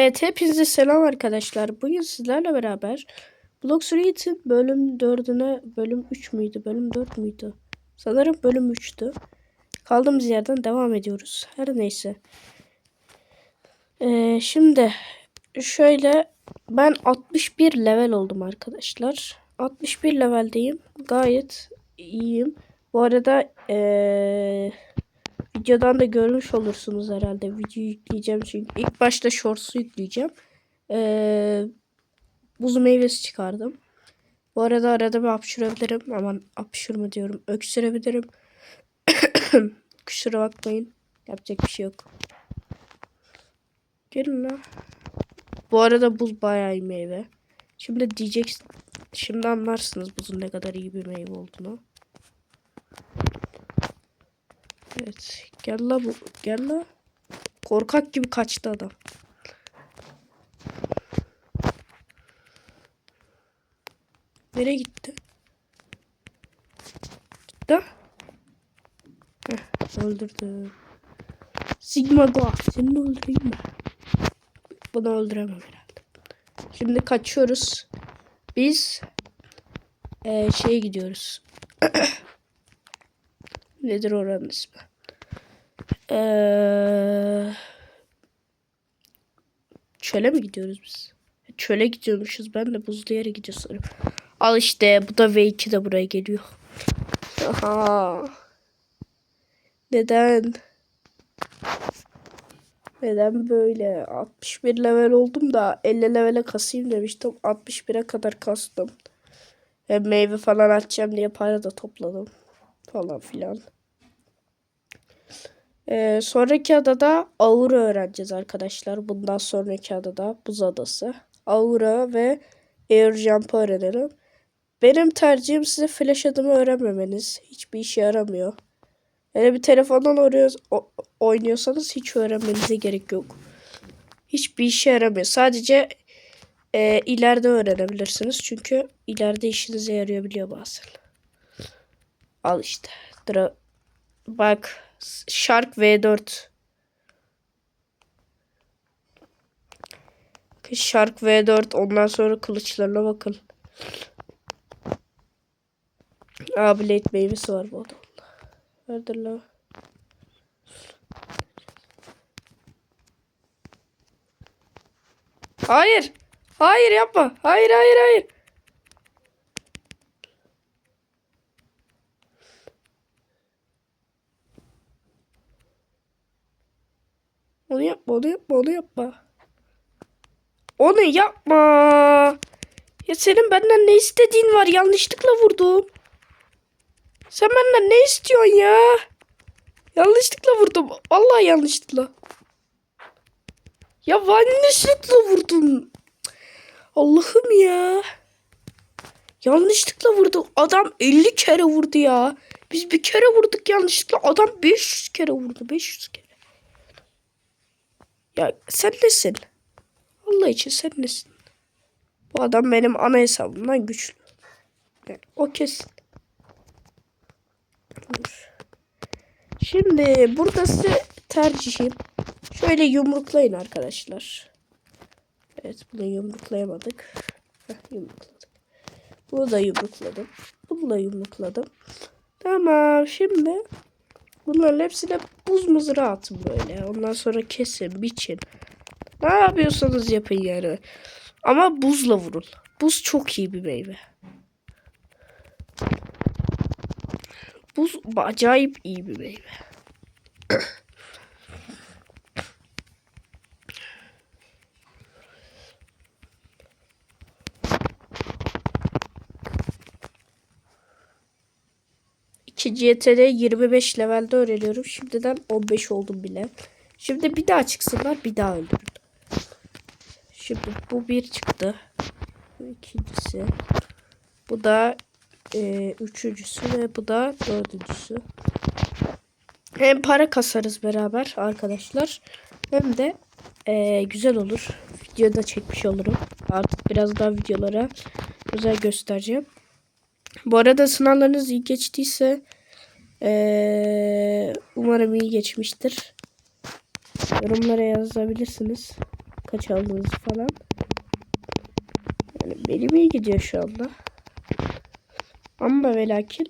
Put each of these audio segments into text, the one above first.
Evet hepinize selam arkadaşlar. Bugün sizlerle beraber Blox Read'in bölüm 4'üne bölüm 3 müydü? Bölüm 4 müydü? Sanırım bölüm 3'tü. Kaldığımız yerden devam ediyoruz. Her neyse. Ee, şimdi şöyle ben 61 level oldum arkadaşlar. 61 leveldeyim. Gayet iyiyim. Bu arada ee, videodan da görmüş olursunuz herhalde. Video yükleyeceğim çünkü ilk başta shorts'u yükleyeceğim. Ee, buz meyvesi çıkardım. Bu arada arada bir hapşırabilirim. Aman hapşırma diyorum. Öksürebilirim. Kusura bakmayın. Yapacak bir şey yok. Gelin lan. Bu arada buz bayağı iyi meyve. Şimdi diyeceksin. Şimdi anlarsınız buzun ne kadar iyi bir meyve olduğunu. Evet. Gel la bu. Gel la. Korkak gibi kaçtı adam. Nereye gitti? Gitti. Heh, öldürdüm. Sigma Go. Seni de öldüreyim mi? Bunu öldüremem herhalde. Şimdi kaçıyoruz. Biz eee şeye gidiyoruz. Nedir oranın ismi? Eee çöle mi gidiyoruz biz? Çöle gidiyormuşuz. Ben de buzlu yere gidiyoruz sanırım. Al işte bu da V2 de buraya geliyor. Aha. Neden? Neden böyle? 61 level oldum da 50 levele kasayım demiştim. 61'e kadar kastım. Hem meyve falan açacağım diye para da topladım. Falan filan. Ee, sonraki adada Aura öğreneceğiz arkadaşlar. Bundan sonraki adada Buz Adası. Aura ve Air Jump öğrenelim. Benim tercihim size flash adımı öğrenmemeniz. Hiçbir işe yaramıyor. Yani bir telefondan oraya oynuyorsanız hiç öğrenmenize gerek yok. Hiçbir işe yaramıyor. Sadece e, ileride öğrenebilirsiniz. Çünkü ileride işinize yarayabiliyor bazen. Al işte. Dra Bak. Shark V4. Shark V4. Ondan sonra kılıçlarına bakın. Aa Blade meyvesi var bu adamda. Nerede la? Hayır. Hayır yapma. Hayır hayır hayır. Onu yapma, onu yapma, onu yapma. Onu yapma. Ya senin benden ne istediğin var? Yanlışlıkla vurdum. Sen benden ne istiyorsun ya? Yanlışlıkla vurdum. Vallahi yanlışlıkla. Ya yanlışlıkla vurdum. Allah'ım ya. Yanlışlıkla vurdu. Adam 50 kere vurdu ya. Biz bir kere vurduk yanlışlıkla. Adam 500 kere vurdu. 500 kere. Ya sen nesin? Allah için sen nesin? Bu adam benim ana hesabımdan güçlü. Yani o kesin. Dur. Şimdi burada size tercihim. Şöyle yumruklayın arkadaşlar. Evet bunu yumruklayamadık. Heh, yumrukladık. Bunu da yumrukladım. Bunu da yumrukladım. Tamam şimdi bunların hepsine buz mızrağı atın böyle. Ondan sonra kesin, biçin. Ne yapıyorsanız yapın yani. Ama buzla vurun. Buz çok iyi bir meyve. Buz acayip iyi bir meyve. Yeteneği 25 levelde öğreniyorum. Şimdiden 15 oldum bile. Şimdi bir daha çıksınlar bir daha öldürün. Şimdi bu bir çıktı. Bu ikincisi. Bu da e, üçüncüsü ve bu da dördüncüsü. Hem para kasarız beraber arkadaşlar. Hem de e, güzel olur. Videoda çekmiş olurum. Artık biraz daha videolara özel göstereceğim. Bu arada sınavlarınız iyi geçtiyse e, umarım iyi geçmiştir. Yorumlara yazabilirsiniz. kaç aldığınızı falan. Yani benim iyi gidiyor şu anda. Ama ve lakin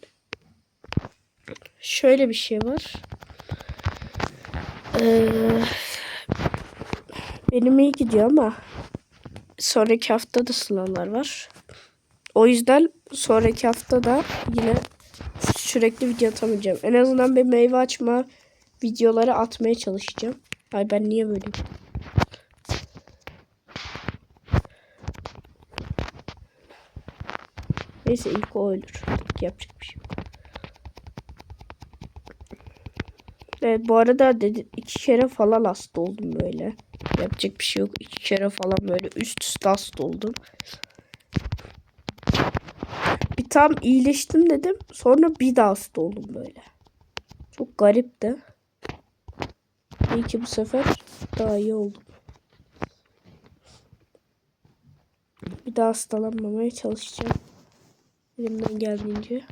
şöyle bir şey var. Ee, benim iyi gidiyor ama sonraki hafta da sınavlar var. O yüzden sonraki hafta da yine sürekli video atamayacağım. En azından bir meyve açma videoları atmaya çalışacağım. Ay ben niye böyleyim? Neyse ilk o ölür. Yapacak bir şey yok. Evet bu arada dedi, iki kere falan hasta oldum böyle. Yapacak bir şey yok. İki kere falan böyle üst üste hasta oldum. Tam iyileştim dedim. Sonra bir daha hasta oldum böyle. Çok garipti. İyi ki bu sefer daha iyi oldum. Bir daha hastalanmamaya çalışacağım. Elimden geldiğince.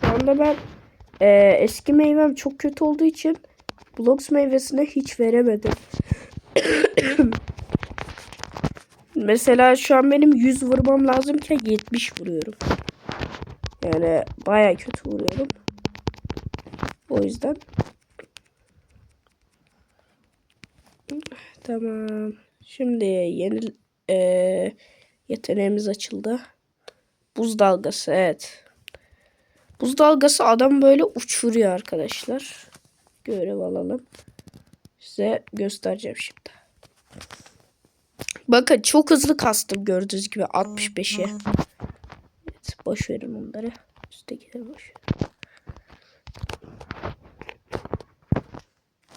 Şu anda ben e, eski meyvem çok kötü olduğu için Blox meyvesine hiç veremedim. Mesela şu an benim 100 vurmam lazımken 70 vuruyorum. Yani baya kötü vuruyorum. O yüzden. Tamam. Şimdi yeni e, yeteneğimiz açıldı. Buz dalgası evet. Buz dalgası adam böyle uçuruyor arkadaşlar. Görev alalım. Size göstereceğim şimdi. Bakın çok hızlı kastım gördüğünüz gibi 65'e. Evet, boş verin onları. Üsttekileri boş verin.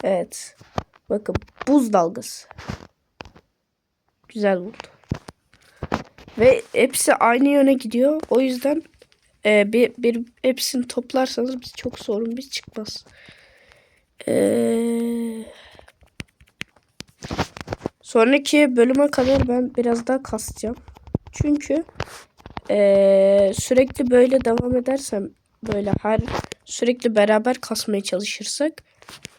Evet. Bakın buz dalgası. Güzel vurdu. Ve hepsi aynı yöne gidiyor. O yüzden e, bir, bir hepsini toplarsanız biz çok sorun bir çıkmaz. Eee Sonraki bölüme kadar ben biraz daha kasacağım. Çünkü ee, sürekli böyle devam edersem böyle her sürekli beraber kasmaya çalışırsak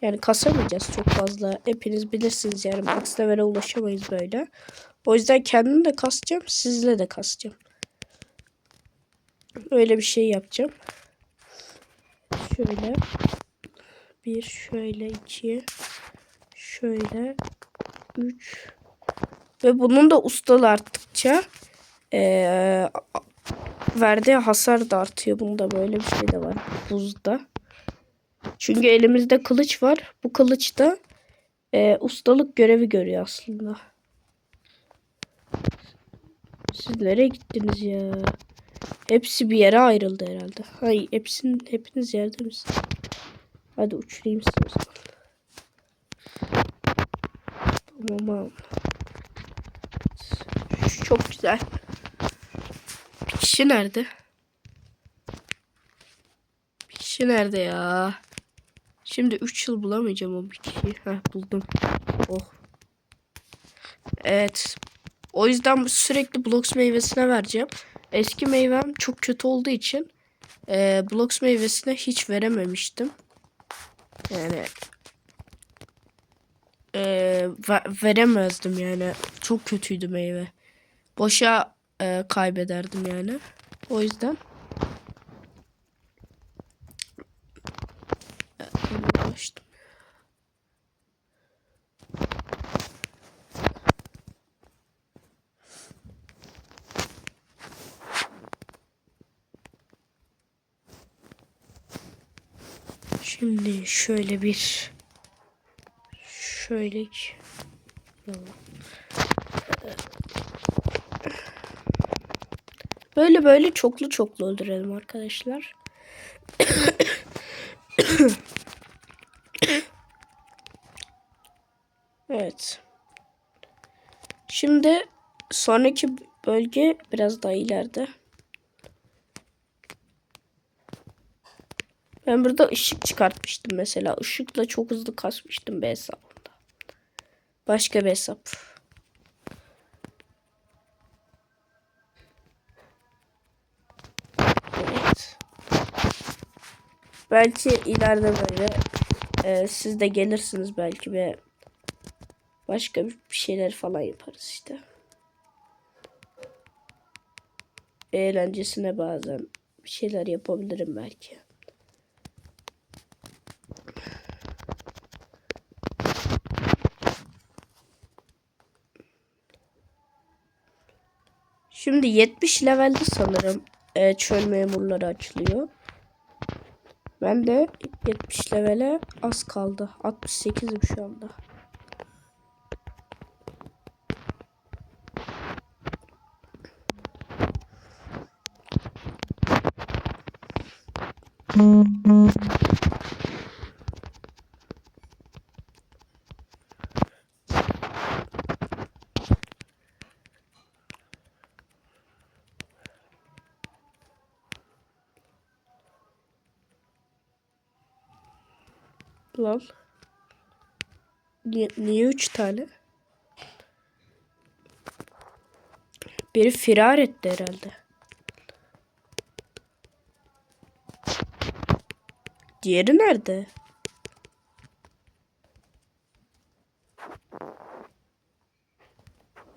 yani kasamayacağız çok fazla. Hepiniz bilirsiniz yani max level'e ulaşamayız böyle. O yüzden kendim de kasacağım. Sizle de kasacağım. Öyle bir şey yapacağım. Şöyle. Bir şöyle iki. Şöyle 3 ve bunun da ustalı arttıkça ee, verdiği hasar da artıyor. Bunda böyle bir şey de var buzda. Çünkü elimizde kılıç var. Bu kılıç da e, ustalık görevi görüyor aslında. Siz nereye gittiniz ya? Hepsi bir yere ayrıldı herhalde. Hayır, hepsinin hepiniz yerde misiniz? Hadi uçurayım size. Tamam. Şu çok güzel. Bir kişi nerede? Bir kişi nerede ya? Şimdi 3 yıl bulamayacağım o bir kişiyi. Heh buldum. Oh. Evet. O yüzden sürekli Blox meyvesine vereceğim. Eski meyvem çok kötü olduğu için e, Blox meyvesine hiç verememiştim. Yani e, veremezdim yani. Çok kötüydü meyve. Boşa e, kaybederdim yani. O yüzden. Şimdi şöyle bir şöyle Böyle böyle çoklu çoklu öldürelim arkadaşlar. evet. Şimdi sonraki bölge biraz daha ileride. Ben burada ışık çıkartmıştım mesela. Işıkla çok hızlı kasmıştım bir hesabımda. Başka bir hesap. Belki ileride böyle e, siz de gelirsiniz belki ve başka bir şeyler falan yaparız işte. Eğlencesine bazen bir şeyler yapabilirim belki. Şimdi 70 levelde sanırım e, çöl memurları açılıyor. Ben de 70 levele az kaldı. 68'im şu anda. Lan. Niye, niye üç tane? Biri firar etti herhalde. Diğeri nerede?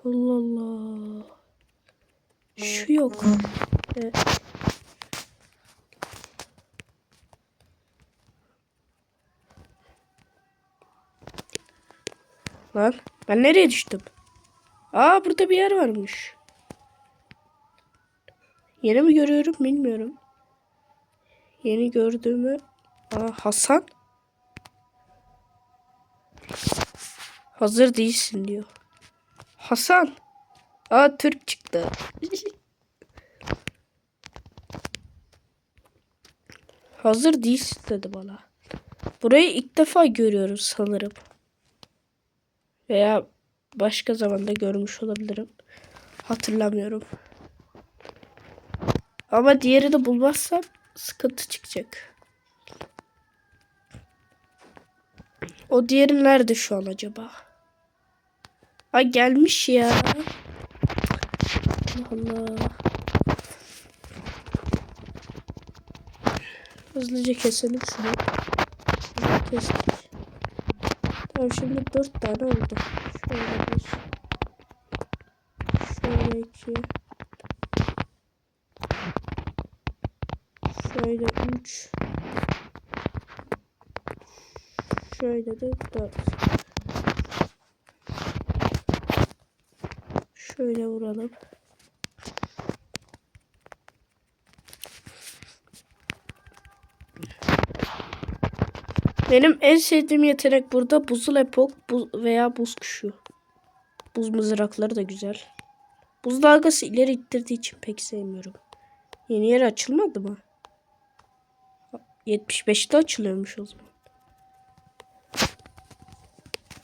Allah Allah. Şu yok. Evet. Lan ben nereye düştüm? Aa burada bir yer varmış. Yeni mi görüyorum bilmiyorum. Yeni gördüğümü Aa Hasan Hazır değilsin diyor. Hasan Aa Türk çıktı. Hazır değilsin dedi bana. Burayı ilk defa görüyorum sanırım. Veya başka zamanda görmüş olabilirim. Hatırlamıyorum. Ama diğeri de bulmazsam sıkıntı çıkacak. O diğeri nerede şu an acaba? Ay gelmiş ya. Allah Allah. Hızlıca keselim şunu. Kestik. Tamam şimdi dört tane oldu. Şöyle bir. Şöyle iki. Şöyle üç. Şöyle de dört. Şöyle vuralım. Benim en sevdiğim yetenek burada buzul epok buz veya buz kuşu. Buz mızrakları da güzel. Buz dalgası ileri ittirdiği için pek sevmiyorum. Yeni yer açılmadı mı? 75'te açılıyormuş o zaman.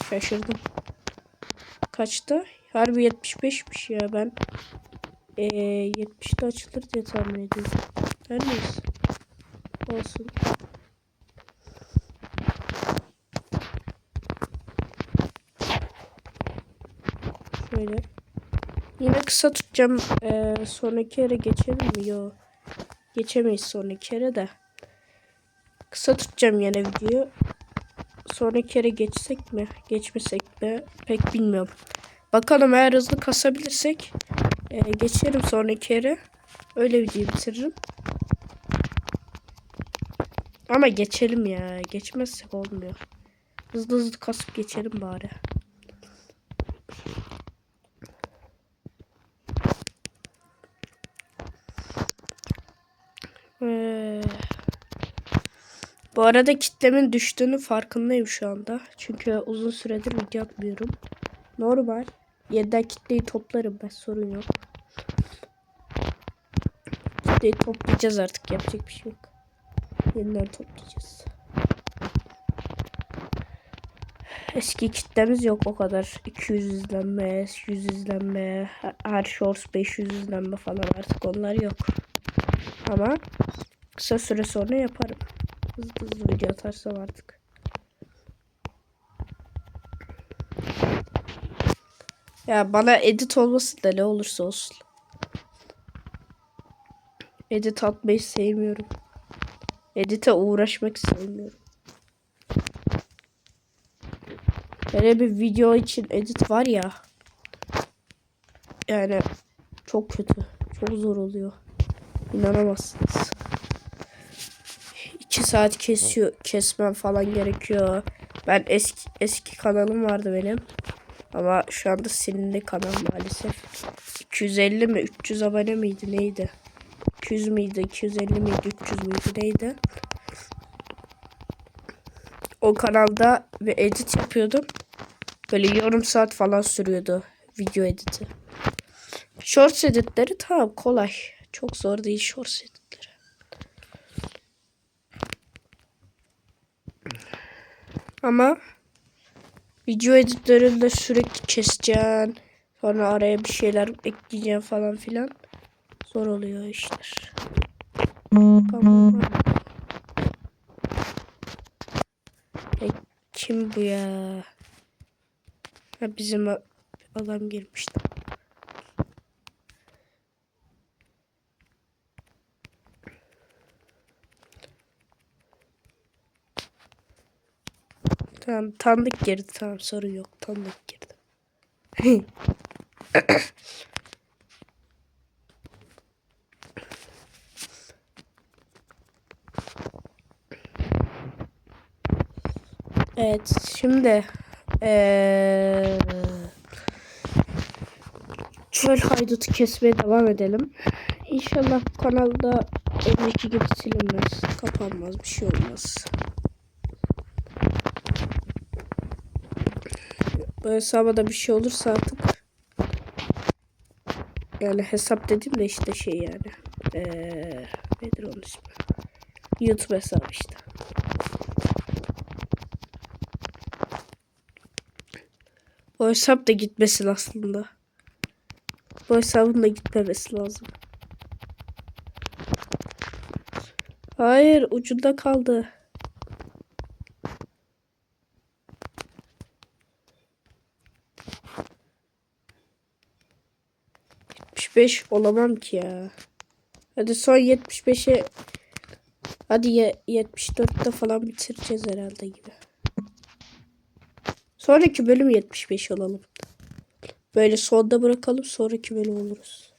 Şaşırdım. Kaçta? Harbi 75'miş ya ben. Ee, 70'te açılır diye tahmin ediyorum. Her neyse. Olsun. Şöyle. Yine kısa tutacağım. Ee, sonraki yere geçelim mi? Yok. Geçemeyiz sonraki yere de. Kısa tutacağım yine videoyu. Sonraki kere geçsek mi? Geçmesek mi? Pek bilmiyorum. Bakalım eğer hızlı kasabilirsek e, geçerim sonraki yere. Öyle videoyu bitiririm. Ama geçelim ya. Geçmezsek olmuyor. Hızlı hızlı kasıp geçelim bari. Ee, bu arada kitlemin düştüğünü farkındayım şu anda. Çünkü uzun süredir video atmıyorum. Normal. Yeniden kitleyi toplarım ben sorun yok. Kitleyi toplayacağız artık yapacak bir şey yok. Yeniden toplayacağız. Eski kitlemiz yok o kadar. 200 izlenme, 100 izlenme, her shorts 500 izlenme falan artık onlar yok. Ama kısa süre sonra yaparım. Hızlı hızlı video atarsam artık. Ya bana edit olması da ne olursa olsun. Edit atmayı sevmiyorum. Edite uğraşmak istemiyorum. Hele bir video için edit var ya. Yani çok kötü. Çok zor oluyor. İnanamazsınız. 2 saat kesiyor, kesmem falan gerekiyor. Ben eski eski kanalım vardı benim. Ama şu anda silindi kanal maalesef. 250 mi 300 abone miydi neydi? 200 miydi 250 miydi 300 müydü neydi? O kanalda bir edit yapıyordum. Böyle yarım saat falan sürüyordu video editi. Shorts editleri tamam kolay. Çok zor değil shorts editleri. Ama video editlerinde sürekli keseceksin. Sonra araya bir şeyler ekleyeceksin falan filan. Zor oluyor işler. E, kim bu ya? Ha, bizim adam girmişti. Tamam tanıdık girdi tamam sorun yok tanıdık girdi. Evet şimdi eee çöl haydutu kesmeye devam edelim. İnşallah kanalda önceki gibi silinmez, kapanmaz, bir şey olmaz. Bu hesaba da bir şey olursa artık yani hesap dediğim de işte şey yani eee nedir onun ismi? YouTube hesabı işte. Bu hesap da gitmesin aslında. Bu hesabın da gitmemesi lazım. Hayır ucunda kaldı. Beş olamam ki ya. Hadi son 75'e hadi ye, 74'te falan bitireceğiz herhalde gibi. Sonraki bölüm 75 olalım. Böyle sonda bırakalım sonraki bölüm oluruz.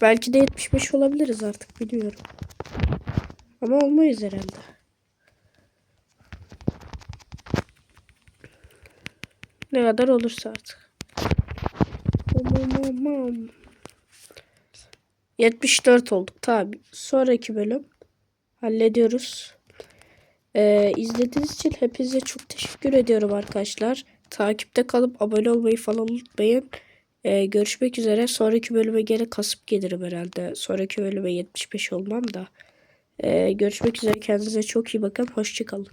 Belki de 75 olabiliriz artık bilmiyorum. Ama olmayız herhalde. Ne kadar olursa artık. Aman. 74 olduk tabi. Sonraki bölüm hallediyoruz. Ee, izlediğiniz için hepinize çok teşekkür ediyorum arkadaşlar. Takipte kalıp abone olmayı falan unutmayın. Ee, görüşmek üzere. Sonraki bölüme gene kasıp gelirim herhalde. Sonraki bölüme 75 olmam da. Ee, görüşmek üzere. Kendinize çok iyi bakın. Hoşçakalın.